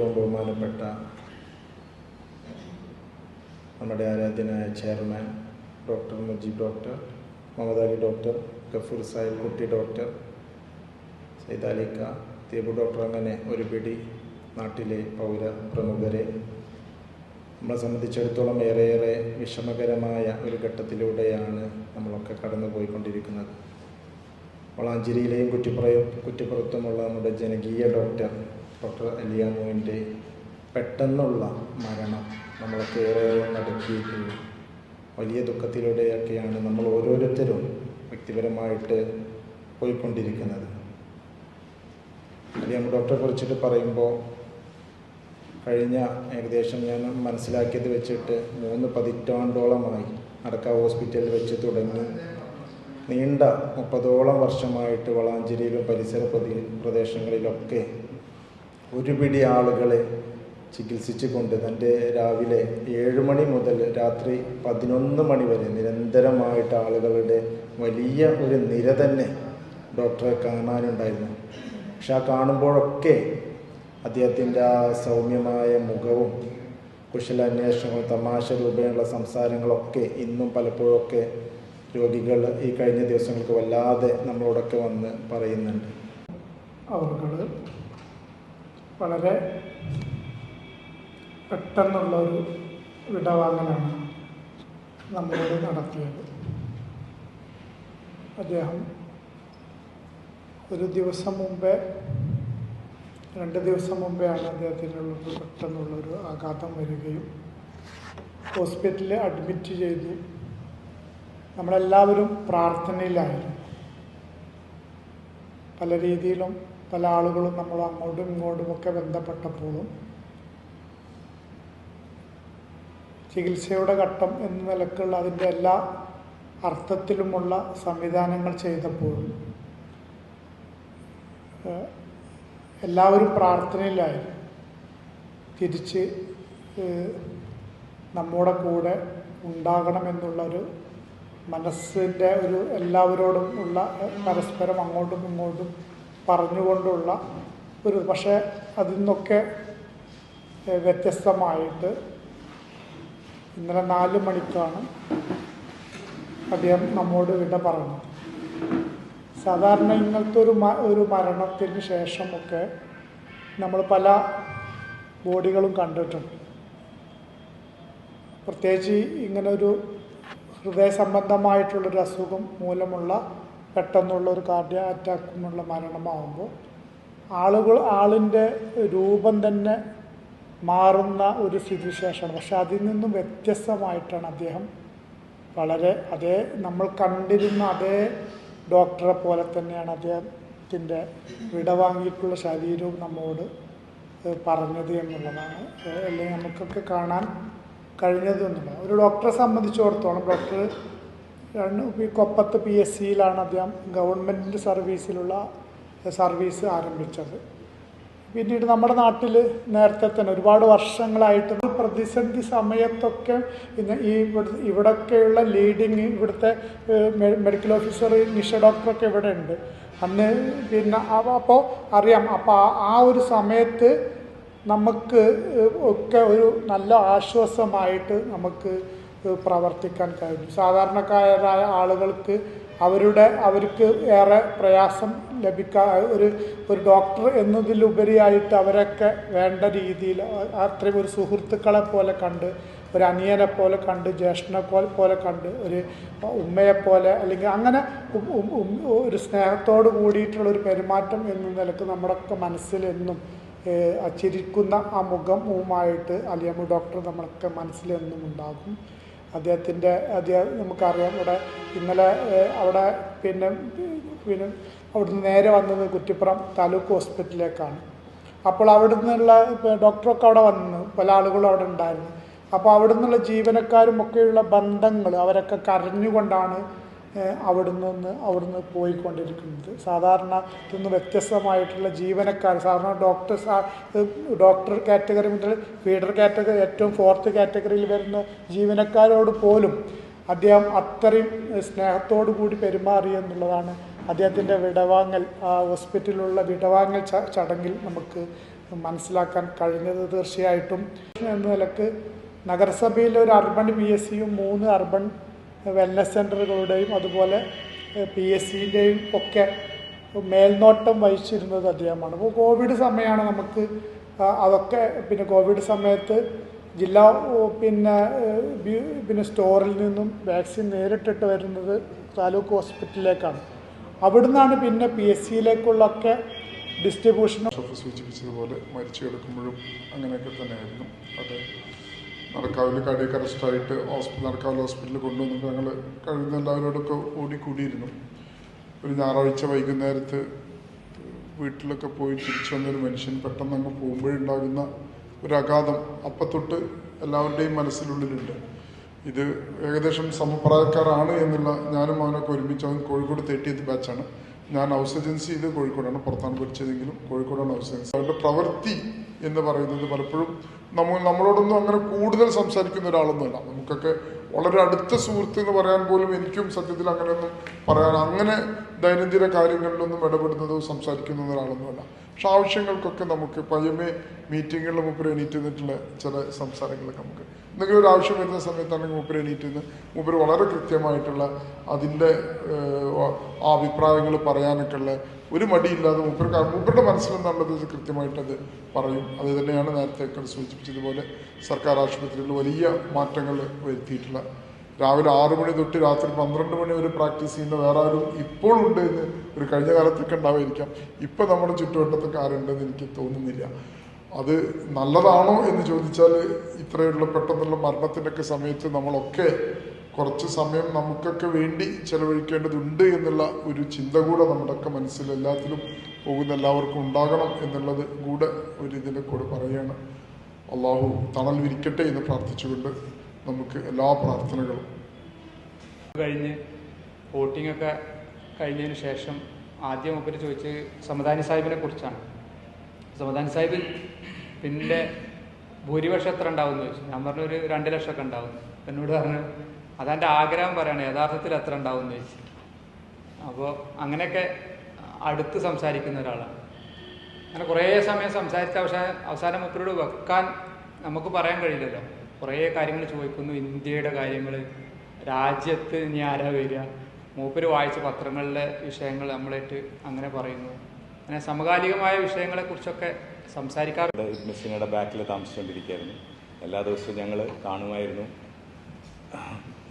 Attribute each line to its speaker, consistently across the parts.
Speaker 1: ഏറ്റവും ബഹുമാനപ്പെട്ട നമ്മുടെ ആരാധ്യനായ chairman doctor Mujeeb doctor Muhammad Ali doctor Gafoor Sahib Kutty doctor സൈതാലിക്ക Deepu doctor അങ്ങനെ ഒരു പിടി നാട്ടിലെ പൗര പ്രമുഖരെ നമ്മളെ സംബന്ധിച്ചിടത്തോളം ഏറെയേറെ വിഷമകരമായ ഒരു ഘട്ടത്തിലൂടെയാണ് നമ്മളൊക്കെ കടന്നു പോയിക്കൊണ്ടിരിക്കുന്നത് വളാഞ്ചേരിയിലെയും കുറ്റിപ്പുറയും കുറ്റിപ്പുറത്തുമുള്ള നമ്മുടെ ജനകീയ ഡോക്ടർ ഡോക്ടർ എലിയാമോയിന്റെ പെട്ടെന്നുള്ള മരണം നമ്മളൊക്കെ ഏറെ നടക്കിയിട്ടുള്ള വലിയ ദുഃഖത്തിലൂടെയൊക്കെയാണ് നമ്മൾ ഓരോരുത്തരും വ്യക്തിപരമായിട്ട് പോയിക്കൊണ്ടിരിക്കുന്നത്. അലിയാമു ഡോക്ടറെ കുറിച്ചിട്ട് പറയുമ്പോൾ കഴിഞ്ഞ ഏകദേശം ഞാൻ മനസ്സിലാക്കിയത് വെച്ചിട്ട് മൂന്ന് പതിറ്റാണ്ടോളമായി അടക്ക ഹോസ്പിറ്റലിൽ വെച്ച് തുടങ്ങി. നീണ്ട മുപ്പതോളം വർഷമായിട്ട് വളാഞ്ചേരിയിലും പരിസര പ്രദേ- പ്രദേശങ്ങളിലൊക്കെ ഒരു പിടി ആളുകളെ ചികിത്സിച്ചുകൊണ്ട് തന്റെ രാവിലെ ഏഴ് മണി മുതൽ രാത്രി പതിനൊന്ന് മണി വരെ നിരന്തരമായിട്ട് ആളുകളുടെ വലിയ ഒരു നിര തന്നെ ഡോക്ടറെ കാണാനുണ്ടായിരുന്നു. പക്ഷെ ആ കാണുമ്പോഴൊക്കെ അദ്ദേഹത്തിന്റെ ആ സൗമ്യമായ മുഖവും കുശലാന്വേഷണവും തമാശ രൂപേണുള്ള സംസാരങ്ങളൊക്കെ ഇന്നും പലപ്പോഴൊക്കെ രോഗികൾ ഈ കഴിഞ്ഞ ദിവസങ്ങൾക്ക് വല്ലാതെ നമ്മളോടൊക്കെ വന്ന് പറയുന്നുണ്ട്.
Speaker 2: അവർകൾ വളരെ പെട്ടെന്നുള്ള ഒരു വിടവാങ്ങലാണ് നമ്മളോട് നടത്തിയത്. അദ്ദേഹം ഒരു ദിവസം മുമ്പേ രണ്ട് ദിവസം മുമ്പെയാണ് അദ്ദേഹത്തിനുള്ള പെട്ടെന്നുള്ളൊരു ആഘാതം വരികയും ഹോസ്പിറ്റലിൽ അഡ്മിറ്റ് ചെയ്തു. നമ്മളെല്ലാവരും പ്രാർത്ഥനയിലായിരുന്നു. പല രീതിയിലും പല ആളുകളും നമ്മൾ അങ്ങോട്ടും ഇങ്ങോട്ടുമൊക്കെ ബന്ധപ്പെട്ടപ്പോഴും ചികിത്സയുടെ ഘട്ടം എന്ന നിലക്കുള്ള അതിന്റെ എല്ലാ അർത്ഥത്തിലുമുള്ള സംവിധാനങ്ങൾ ചെയ്തപ്പോഴും എല്ലാവരും പ്രാർത്ഥനയിലായിരുന്നു. തിരിച്ച് നമ്മുടെ കൂടെ ഉണ്ടാകണമെന്നുള്ളൊരു മനസ്സിന്റെ ഒരു എല്ലാവരോടും ഉള്ള പരസ്പരം അങ്ങോട്ടും ഇങ്ങോട്ടും പറഞ്ഞുകൊണ്ടുള്ള ഒരു പക്ഷേ അതിൽ നിന്നൊക്കെ വ്യത്യസ്തമായിട്ട് ഇന്നലെ നാല് മണിക്കാണ് അദ്ദേഹം നമ്മോട് വിട പറഞ്ഞു സാധാരണ ഇങ്ങനത്തെ ഒരു മ ഒരു മരണത്തിന് ശേഷമൊക്കെ നമ്മൾ പല ബോഡികളും കണ്ടിട്ടുണ്ട്. പ്രത്യേകിച്ച് ഇങ്ങനെ ഒരു ഹൃദയ സംബന്ധമായിട്ടുള്ളൊരു അസുഖം മൂലമുള്ള പെട്ടെന്നുള്ള ഒരു അറ്റാക്ക് എന്നുള്ള മരണമാകുമ്പോൾ ആളുകൾ ആളിന്റെ രൂപം തന്നെ മാറുന്ന ഒരു സ്ഥിതിവിശേഷമാണ്. പക്ഷെ അതിൽ നിന്നും വ്യത്യസ്തമായിട്ടാണ് അദ്ദേഹം വളരെ അതേ നമ്മൾ കണ്ടിരുന്ന അതേ ഡോക്ടറെ പോലെ തന്നെയാണ് അദ്ദേഹത്തിന്റെ വിടവാങ്ങിയിട്ടുള്ള ശരീരവും നമ്മോട് പറഞ്ഞത് എന്നുള്ളതാണ്. അല്ലെങ്കിൽ നമുക്കൊക്കെ കാണാൻ കഴിഞ്ഞത് എന്നുള്ളത് ഒരു ഡോക്ടറെ സംബന്ധിച്ചിടത്തോളം ഡോക്ടർ കൊപ്പത്ത് പി എസ് സിയിലാണ് അദ്ദേഹം ഗവൺമെന്റ് സർവീസിലുള്ള സർവീസ് ആരംഭിച്ചത്. പിന്നീട് നമ്മുടെ നാട്ടിൽ നേരത്തെ തന്നെ ഒരുപാട് വർഷങ്ങളായിട്ട് പ്രതിസന്ധി സമയത്തൊക്കെ ഇന്ന് ഈ ഇവിടെ ഇവിടൊക്കെയുള്ള ലീഡിങ് ഇവിടുത്തെ മെഡിക്കൽ ഓഫീസർ നിഷ ഡോക്ടറൊക്കെ ഇവിടെ ഉണ്ട്. അന്ന് പിന്നെ അപ്പോൾ അറിയാം അപ്പോൾ ആ- ഒരു സമയത്ത് നമുക്ക് ഒക്കെ ഒരു നല്ല ആശ്വാസമായിട്ട് നമുക്ക് പ്രവർത്തിക്കാൻ കഴിഞ്ഞു. സാധാരണക്കാരായ ആളുകൾക്ക് അവരുടെ അവർക്ക് ഏറെ പ്രയാസം ലഭിക്കാ ഒരു ഒരു ഡോക്ടർ എന്നതിലുപരിയായിട്ട് അവരൊക്കെ വേണ്ട രീതിയിൽ അത്രയും ഒരു സുഹൃത്തുക്കളെ പോലെ കണ്ട് ഒരു അനിയനെ പോലെ കണ്ട് ജ്യേഷ്ഠനെ പോലെ കണ്ട് ഒരു ഉമ്മയെ പോലെ അല്ലെങ്കിൽ അങ്ങനെ ഒരു സ്നേഹത്തോട് കൂടിയിട്ടുള്ള ഒരു പെരുമാറ്റം എന്ന നിലയ്ക്ക് നമ്മുടെയൊക്കെ മനസ്സിൽ എന്നും ചിരിക്കുന്ന ആ മുഖവുമായിട്ട് അലിയമ്മ ഡോക്ടർ നമ്മളൊക്കെ മനസ്സിലെന്നും ഉണ്ടാകും. അദ്ദേഹത്തിന്റെ അദ്ദേഹം നമുക്കറിയാം ഇവിടെ ഇന്നലെ അവിടെ പിന്നെ പിന്നെ അവിടുന്ന് നേരെ വന്നത് കുറ്റിപ്പുറം താലൂക്ക് ഹോസ്പിറ്റലിലേക്കാണ്. അപ്പോൾ അവിടെ നിന്നുള്ള ഡോക്ടറൊക്കെ അവിടെ വന്നു പല ആളുകളും അവിടെ ഉണ്ടായിരുന്നു. അപ്പോൾ അവിടെ നിന്നുള്ള ജീവനക്കാരും ഒക്കെയുള്ള ബന്ധങ്ങൾ അവരൊക്കെ കരഞ്ഞുകൊണ്ടാണ് അവിടുന്ന് നിന്ന് അവിടുന്ന് പോയിക്കൊണ്ടിരിക്കുന്നത്. സാധാരണ ഇന്ന് വ്യത്യസ്തമായിട്ടുള്ള ജീവനക്കാർ സാധാരണ ഡോക്ടർ ഡോക്ടർ കാറ്റഗറി മുതൽ ഫീഡർ കാറ്റഗറി ഏറ്റവും ഫോർത്ത് കാറ്റഗറിയിൽ വരുന്ന ജീവനക്കാരോട് പോലും അദ്ദേഹം അത്രയും സ്നേഹത്തോടു കൂടി പെരുമാറി എന്നുള്ളതാണ് അദ്ദേഹത്തിന്റെ വിടവാങ്ങൽ. ആ ഹോസ്പിറ്റലിലുള്ള വിടവാങ്ങൽ ചടങ്ങിൽ നമുക്ക് മനസ്സിലാക്കാൻ കഴിഞ്ഞത് തീർച്ചയായിട്ടും. എന്ന നിലയ്ക്ക് നഗരസഭയിലെ ഒരു അർബൺ പി എസ് സിയും മൂന്ന് അർബൻ വെൽനസ് സെന്ററുകളുടെയും അതുപോലെ പി എസ് സിന്റെയും ഒക്കെ മേൽനോട്ടം വഹിച്ചിരുന്നത് അദ്ദേഹമാണ്. അപ്പോൾ കോവിഡ് സമയമാണ് നമുക്ക് അതൊക്കെ പിന്നെ കോവിഡ് സമയത്ത് ജില്ലാ പിന്നെ പിന്നെ സ്റ്റോറിൽ നിന്നും വാക്സിൻ നേരിട്ടിട്ട് വരുന്നത് താലൂക്ക് ഹോസ്പിറ്റലിലേക്കാണ്. അവിടുന്നാണ് പിന്നെ പി എസ് സിയിലേക്കുള്ളൊക്കെ ഡിസ്ട്രിബ്യൂഷനും
Speaker 3: ഷഫ് സൂചിപ്പിച്ചതുപോലെ മരിച്ചു കിടക്കുമ്പോഴും അങ്ങനെയൊക്കെ തന്നെയായിരുന്നു. അത് നടക്കാവിൽ കാർഡിയക്ക് അറസ്റ്റായിട്ട് ഹോസ്പിറ്റൽ നടക്കാവിൽ ഹോസ്പിറ്റലിൽ കൊണ്ടുവന്നിട്ട് ഞങ്ങൾ കഴിയുന്ന എല്ലാവരോടൊക്കെ ഓടിക്കൂടിയിരുന്നു ഒരു ഞായറാഴ്ച വൈകുന്നേരത്ത് വീട്ടിലൊക്കെ പോയി തിരിച്ചു വന്നൊരു മനുഷ്യൻ പെട്ടെന്ന് അങ്ങ് പോകുമ്പോഴുണ്ടാകുന്ന ഒരു അഗാധം അപ്പത്തൊട്ട് എല്ലാവരുടെയും മനസ്സിനുള്ളിലുണ്ട് ഇത് ഏകദേശം സമപ്രായക്കാരാണ് എന്നുള്ള ഞാനും അവനൊക്കെ ഒരുമിച്ച് അവൻ കോഴിക്കോട് തേട്ടിയത് ബാച്ചാണ്. ഞാൻ ഹൗസ് ഏജൻസി കോഴിക്കോടാണ് പുറത്താണ് പഠിച്ചതെങ്കിലും കോഴിക്കോടാണ് ഹൗസ് ഏജൻസി അവരുടെ പ്രവൃത്തി എന്ന് പറയുന്നത് പലപ്പോഴും നമ്മൾ നമ്മളോടൊന്നും അങ്ങനെ കൂടുതൽ സംസാരിക്കുന്ന ഒരാളൊന്നുമല്ല. നമുക്കൊക്കെ വളരെ അടുത്ത സുഹൃത്ത് എന്ന് പറയാൻ പോലും എനിക്കും സത്യത്തിൽ അങ്ങനെയൊന്നും പറയാൻ അങ്ങനെ ദൈനംദിന കാര്യങ്ങളിലൊന്നും ഇടപെടുന്നതോ സംസാരിക്കുന്ന ഒരാളൊന്നുമല്ല. പക്ഷെ ആവശ്യങ്ങൾക്കൊക്കെ നമുക്ക് പയ്യമേ മീറ്റിങ്ങുകളിൽ മുപ്പര് എണീറ്റ് നിന്നിട്ടുള്ള ചില സംസാരങ്ങളൊക്കെ നമുക്ക് എന്തെങ്കിലും ഒരു ആവശ്യം വരുന്ന സമയത്താണെങ്കിൽ മൂപ്പര് എണീറ്റ് നിന്ന് മൂപ്പര് വളരെ കൃത്യമായിട്ടുള്ള അതിന്റെ ആ അഭിപ്രായങ്ങൾ പറയാനൊക്കെ ഉള്ള ഒരു മടിയില്ലാതെ മൂപ്പർ മൂപ്പരുടെ മനസ്സിലെന്നുള്ളത് കൃത്യമായിട്ടത് പറയും. അത് തന്നെയാണ് നേരത്തെ സൂചിപ്പിച്ചതുപോലെ സർക്കാർ ആശുപത്രിയിൽ വലിയ മാറ്റങ്ങൾ വരുത്തിയിട്ടുള്ള. രാവിലെ ആറു മണി തൊട്ട് രാത്രി പന്ത്രണ്ട് മണി വരെ പ്രാക്ടീസ് ചെയ്യുന്ന വേറെ ആരും ഇപ്പോഴുണ്ട് എന്ന് ഒരു കഴിഞ്ഞ കാലത്തൊക്കെ ഉണ്ടാവായിരിക്കാം ഇപ്പം നമ്മുടെ ചുറ്റുവട്ടത്തൊക്കെ ആരുണ്ടെന്ന് എനിക്ക് തോന്നുന്നില്ല. അത് നല്ലതാണോ എന്ന് ചോദിച്ചാൽ ഇത്രയുള്ള പെട്ടെന്നുള്ള മരണത്തിന്റെയൊക്കെ സമയത്ത് നമ്മളൊക്കെ കുറച്ച് സമയം നമുക്കൊക്കെ വേണ്ടി ചെലവഴിക്കേണ്ടതുണ്ട് എന്നുള്ള ഒരു ചിന്ത കൂടെ നമ്മുടെയൊക്കെ മനസ്സിൽ എല്ലാത്തിലും പോകുന്ന എല്ലാവർക്കും ഉണ്ടാകണം എന്നുള്ളത് കൂടെ ഒരു ഇതിന്റെ കൂടെ പറയുകയാണ്. അള്ളാഹു തണൽ വിരിക്കട്ടെ എന്ന് പ്രാർത്ഥിച്ചുകൊണ്ട് നമുക്ക് എല്ലാ പ്രാർത്ഥനകളും
Speaker 4: കഴിഞ്ഞ് വോട്ടിംഗ് ഒക്കെ കഴിഞ്ഞതിന് ശേഷം ആദ്യം മുപ്പര് ചോദിച്ച് സമദാനി സാഹിബിനെ കുറിച്ചാണ്. സമദാനി സാഹിബ് പിന്നെ ഭൂരിപക്ഷം എത്ര ഉണ്ടാവുമെന്ന് ചോദിച്ചു. ഞാൻ പറഞ്ഞു ഒരു രണ്ട് ലക്ഷമൊക്കെ ഉണ്ടാവും. എന്നോട് പറഞ്ഞു അതെന്റെ ആഗ്രഹം പറയാണ് യഥാർത്ഥത്തിൽ എത്ര ഉണ്ടാവും എന്ന് ചോദിച്ചു. അപ്പോൾ അങ്ങനെയൊക്കെ അടുത്ത് സംസാരിക്കുന്ന ഒരാളാണ്. അങ്ങനെ കുറേ സമയം സംസാരിച്ച അവസാനം അവസാനം മുപ്പരോട് വെക്കാൻ നമുക്ക് പറയാൻ കഴിയില്ലല്ലോ. കുറേ കാര്യങ്ങൾ ചോദിക്കുന്നു ഇന്ത്യയുടെ കാര്യങ്ങൾ രാജ്യത്ത് ഇനി ആരാ വരിക? മൂപ്പര് വായിച്ച പത്രങ്ങളിലെ വിഷയങ്ങൾ നമ്മളായിട്ട് അങ്ങനെ പറയുന്നു. അങ്ങനെ സമകാലികമായ വിഷയങ്ങളെക്കുറിച്ചൊക്കെ
Speaker 5: സംസാരിക്കാറുണ്ട്. മെസ്സിനയുടെ ബാക്കിൽ താമസിച്ചുകൊണ്ടിരിക്കുകയായിരുന്നു. എല്ലാ ദിവസവും ഞങ്ങൾ കാണുമായിരുന്നു.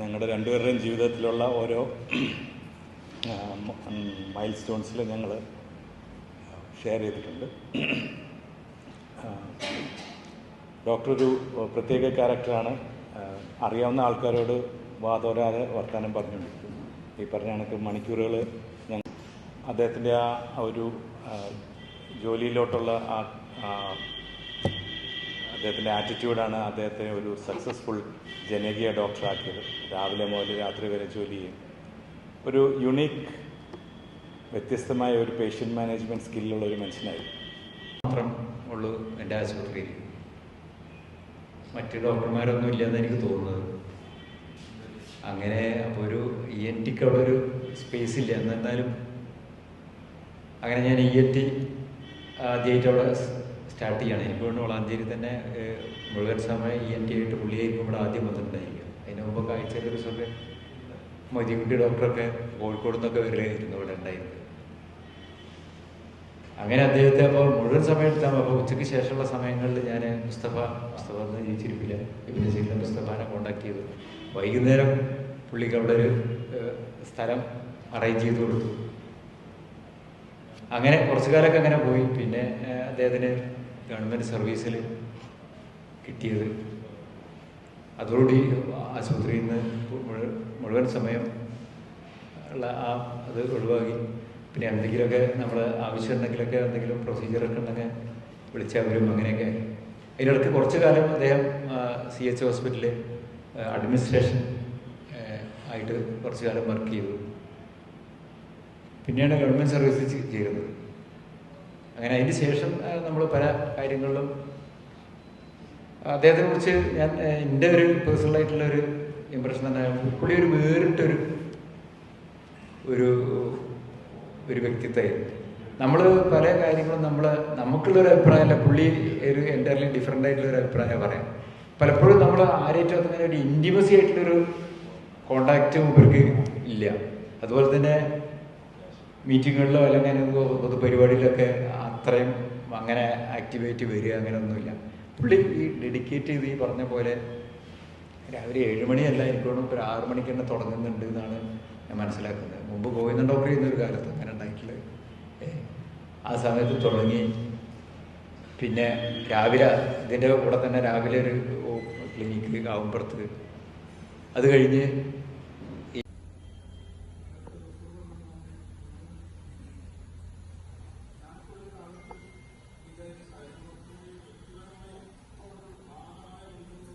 Speaker 5: ഞങ്ങളുടെ രണ്ടുപേരുടെയും ജീവിതത്തിലുള്ള ഓരോ മൈൽ സ്റ്റോൺസിൽ ഞങ്ങൾ ഷെയർ ചെയ്തിട്ടുണ്ട്. ഡോക്ടർ ഒരു പ്രത്യേക ക്യാരക്ടറാണ്. അറിയാവുന്ന ആൾക്കാരോട് വാതോരാതെ വർത്തമാനം പറഞ്ഞുകൊണ്ടിരിക്കും ഈ പറഞ്ഞ കണക്ക് മണിക്കൂറുകൾ അദ്ദേഹത്തിന്റെ ആ ഒരു ജോലിയിലോട്ടുള്ള ആ അദ്ദേഹത്തിന്റെ ആറ്റിറ്റ്യൂഡാണ് അദ്ദേഹത്തെ ഒരു സക്സസ്ഫുൾ ജനകീയ ഡോക്ടറാക്കിയത് രാവിലെ മുതൽ രാത്രി വരെ ജോലി ചെയ്യും. ഒരു യുണീക്ക് വ്യത്യസ്തമായ ഒരു പേഷ്യന്റ് മാനേജ്മെന്റ് സ്കില്ലുള്ള ഒരു മനുഷ്യനായിരുന്നു.
Speaker 6: മാത്രം ഉള്ളൂ എന്റെ ആശുപത്രിയിൽ മറ്റ് ഡോക്ടർമാരൊന്നും ഇല്ലെന്ന് എനിക്ക് തോന്നുന്നത്. അങ്ങനെ അപ്പോൾ ഒരു ഇ എൻ ടിക്ക് അവിടെ ഒരു സ്പേസ് ഇല്ല. എന്നാലും അങ്ങനെ ഞാൻ ഇ എൻ ടി ആദ്യമായിട്ട് അവിടെ സ്റ്റാർട്ട് ചെയ്യണം എനിക്ക് വേണ്ടി വളാഞ്ചേരി തന്നെ മുഴുവൻ സമയം ഇ എൻ ടി ആയിട്ട് പുള്ളിയായിരിക്കും ഇവിടെ ആദ്യം വന്നിട്ടുണ്ടായിരിക്കും. അതിന് മുമ്പ് ആഴ്ചയിൽ ഒരു സമയം മൊയ്തീൻകുട്ടി ഡോക്ടറൊക്കെ കോഴിക്കോട് നിന്നൊക്കെ വരികയായിരുന്നു ഇവിടെ ഉണ്ടായിരുന്നത്. അങ്ങനെ അദ്ദേഹത്തെ അപ്പോൾ മുഴുവൻ സമയം എടുത്താൽ അപ്പോൾ ഉച്ചയ്ക്ക് ശേഷമുള്ള സമയങ്ങളിൽ ഞാൻ മുസ്തഫ മുസ്തഫ എന്ന് ജീവിച്ചിരിപ്പില്ല. ഇവിടെ സീലിന്റെ മുസ്തഫാനെ കോണ്ടാക്ട് ചെയ്തു. വൈകുന്നേരം പുള്ളിക്ക് അവിടെ ഒരു സ്ഥലം അറേഞ്ച് ചെയ്ത് കൊടുത്തു. അങ്ങനെ കുറച്ചു കാലമൊക്കെ അങ്ങനെ പോയി. പിന്നെ അദ്ദേഹത്തിന് ഗവൺമെന്റ് സർവീസിൽ കിട്ടിയത്. അതോടുകൂടി ആശുപത്രിയിൽ നിന്ന് മുഴുവൻ സമയം ഉള്ള ആ അത് ഒഴിവാക്കി. പിന്നെ എന്തെങ്കിലുമൊക്കെ നമ്മൾ ആവശ്യം ഉണ്ടെങ്കിലൊക്കെ എന്തെങ്കിലും പ്രൊസീജിയറൊക്കെ ഉണ്ടെങ്കിൽ വിളിച്ചാൽ വരും അങ്ങനെയൊക്കെ. അതിനിടയ്ക്ക് കുറച്ച് കാലം അദ്ദേഹം സി എച്ച് ഹോസ്പിറ്റലിൽ അഡ്മിനിസ്ട്രേഷൻ ആയിട്ട് കുറച്ച് കാലം വർക്ക് ചെയ്തു. പിന്നെയാണ് ഗവൺമെന്റ് സർവീസിൽ ചെയ്യുന്നത് അങ്ങനെ അതിന് ശേഷം നമ്മൾ പല കാര്യങ്ങളിലും അദ്ദേഹത്തെ കുറിച്ച് ഞാൻ എന്റെ ഒരു പേഴ്സണൽ ആയിട്ടുള്ള ഒരു ഇമ്പ്രഷൻ തന്നെ പുള്ളി ഒരു വേറിട്ടൊരു ഒരു ഒരു വ്യക്തിത്വമായിരുന്നു. നമ്മൾ പല കാര്യങ്ങളും നമ്മൾ നമുക്കുള്ളൊരു അഭിപ്രായമല്ല പുള്ളി ഒരു എന്റർലി ഡിഫറെന്റ് ആയിട്ടുള്ളൊരു അഭിപ്രായം പറയാം പലപ്പോഴും നമ്മൾ ആരേറ്റവും അങ്ങനെ ഒരു ഇന്റിമസി ആയിട്ടുള്ളൊരു കോണ്ടാക്റ്റ് ഇവർക്ക് ഇല്ല. അതുപോലെ തന്നെ മീറ്റിങ്ങുകളിലോ അല്ലെങ്കിൽ പൊതുപരിപാടിയിലൊക്കെ അത്രയും അങ്ങനെ ആക്ടിവേറ്റ് വരിക അങ്ങനെയൊന്നുമില്ല. പുള്ളി ഈ ഡെഡിക്കേറ്റ് ചെയ്ത് ഈ പറഞ്ഞ പോലെ രാവിലെ ഏഴ് മണിയല്ല എനിക്കോണം ഒരു ആറ് മണിക്ക് തന്നെ തുടങ്ങുന്നുണ്ട് എന്നാണ് ഞാൻ മനസ്സിലാക്കുന്നത്. മുമ്പ് ഗോവിന്ദൻ ഡോക്ടർ ചെയ്യുന്ന ഒരു കാലത്ത് അങ്ങനെ ഉണ്ടായിട്ടില്ല? ആ സമയത്ത് തുടങ്ങി. പിന്നെ രാവിലെ ഇതിന്റെ കൂടെ തന്നെ രാവിലെ ഒരു ക്ലിനിക്ക് ആവുമ്പുറത്ത് അത് കഴിഞ്ഞ്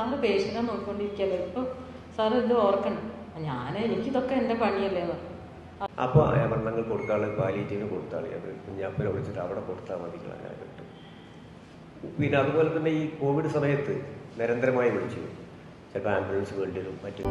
Speaker 7: സാറ് പേഷ്യനെ നോക്കിക്കൊണ്ടിരിക്കല്ലോ ഇപ്പൊ സാറ് ഇത് ഓർക്കണം. ഞാൻ എനിക്കിതൊക്കെ എന്റെ പണിയല്ലേ അപ്പോൾ
Speaker 8: അപ്പോൾ മരണങ്ങൾ കൊടുക്കാനുള്ള പാലിയേറ്റീവിന് കൊടുത്താൽ അത് വിളിച്ചിട്ട് അവിടെ കൊടുത്താൽ മതി അങ്ങനെ കിട്ടും. പിന്നെ അതുപോലെ തന്നെ ഈ കോവിഡ് സമയത്ത് നിരന്തരമായി വിളിച്ചു. ചിലപ്പോൾ ആംബുലൻസ് വേണ്ടി വരും മറ്റു